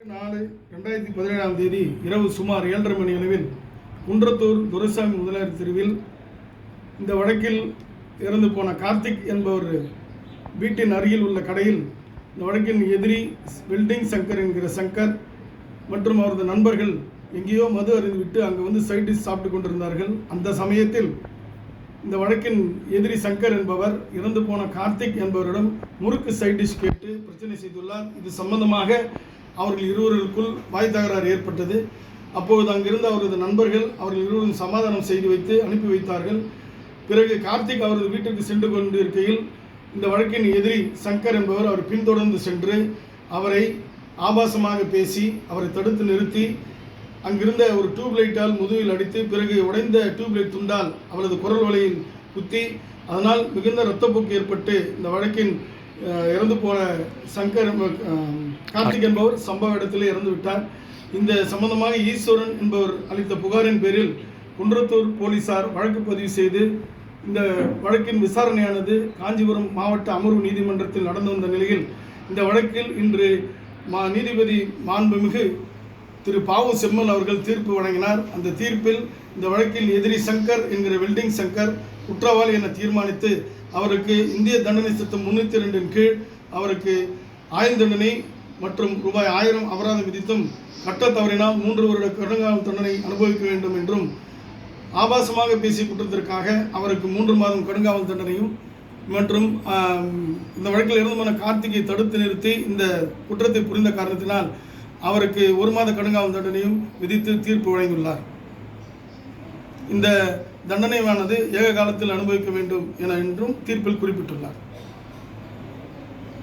நாலு ரெண்டாயிரத்தி பதினேழாம் தேதி இரவு சுமார் ஏழரை மணி அளவில் குன்றத்தூர் துரைசாமி முதலியார் தெருவில் இந்த வழக்கில் இறந்து போன கார்த்திக் என்பவர் வீட்டின் அருகில் உள்ள கடையில் இந்த வழக்கின் எதிரி வெல்டிங் சங்கர் என்கிற சங்கர் மற்றும் அவரது நண்பர்கள் எங்கேயோ மது அறிந்துவிட்டு அங்கே வந்து சைட் டிஷ் சாப்பிட்டு கொண்டிருந்தார்கள். அந்த சமயத்தில் இந்த வழக்கின் எதிரி சங்கர் என்பவர் இறந்து போன கார்த்திக் என்பவரிடம் முறுக்கு சைட் டிஷ் கேட்டு பிரச்சனை செய்துள்ளார். இது சம்பந்தமாக அவர்கள் இருவருக்குள் வாய் தகராறு ஏற்பட்டது. அப்போது அங்கிருந்த அவரது நண்பர்கள் அவர்கள் இருவரும் சமாதானம் செய்து வைத்து அனுப்பி வைத்தார்கள். பிறகு கார்த்திக் அவரது வீட்டுக்கு சென்று கொண்டிருக்கையில் இந்த வழக்கின் எதிரி சங்கர் என்பவர் அவர் பின்தொடர்ந்து சென்று அவரை ஆபாசமாக பேசி அவரை தடுத்து நிறுத்தி அங்கிருந்த ஒரு டியூப் லைட்டால் முதுகில் அடித்து பிறகு உடைந்த டியூப் லைட் துண்டால் அவரது குரல் வலையில் குத்தி அதனால் மிகுந்த இரத்தப்போக்கு ஏற்பட்டு இந்த வழக்கின் இறந்து போன சங்கர் என்ப கார்த்திக் என்பவர் சம்பவ இடத்திலே இறந்து விட்டார். இந்த சம்பந்தமாக ஈஸ்வரன் என்பவர் அளித்த புகாரின் பேரில் குன்றத்தூர் போலீசார் வழக்கு பதிவு செய்து இந்த வழக்கின் விசாரணையானது காஞ்சிபுரம் மாவட்ட அமர்வு நீதிமன்றத்தில் நடந்து வந்த நிலையில் இந்த வழக்கில் இன்று மா நீதிபதி மாண்புமிகு திரு பாவு செம்மல் அவர்கள் தீர்ப்பு வழங்கினார். அந்த தீர்ப்பில் இந்த வழக்கில் எதிரி சங்கர் என்கிற வெல்டிங் சங்கர் குற்றவாளி என தீர்மானித்து அவருக்கு இந்திய தண்டனை சட்டம் முன்னூற்றி ரெண்டின் கீழ் அவருக்கு ஆயுள் தண்டனை மற்றும் ரூபாய் ஆயிரம் அபராதம் விதித்தும் கட்ட தவறினால் மூன்று வருட கடுங்கால தண்டனை அனுபவிக்க வேண்டும் என்றும் ஆபாசமாக பேசிய குற்றத்திற்காக அவருக்கு மூன்று மாதம் கடுங்காவல் தண்டனையும் மற்றும் இந்த வழக்கில் இருந்து கார்த்திகை தடுத்து நிறுத்தி இந்த குற்றத்தை புரிந்த காரணத்தினால் அவருக்கு ஒரு மாத கடுங்காவல் தண்டனையும் விதித்து தீர்ப்பு வழங்கியுள்ளார். இந்த தண்டனையானது ஏக காலத்தில் அனுபவிக்க வேண்டும் என என்றும் தீர்ப்பில் குறிப்பிட்டுள்ளார்.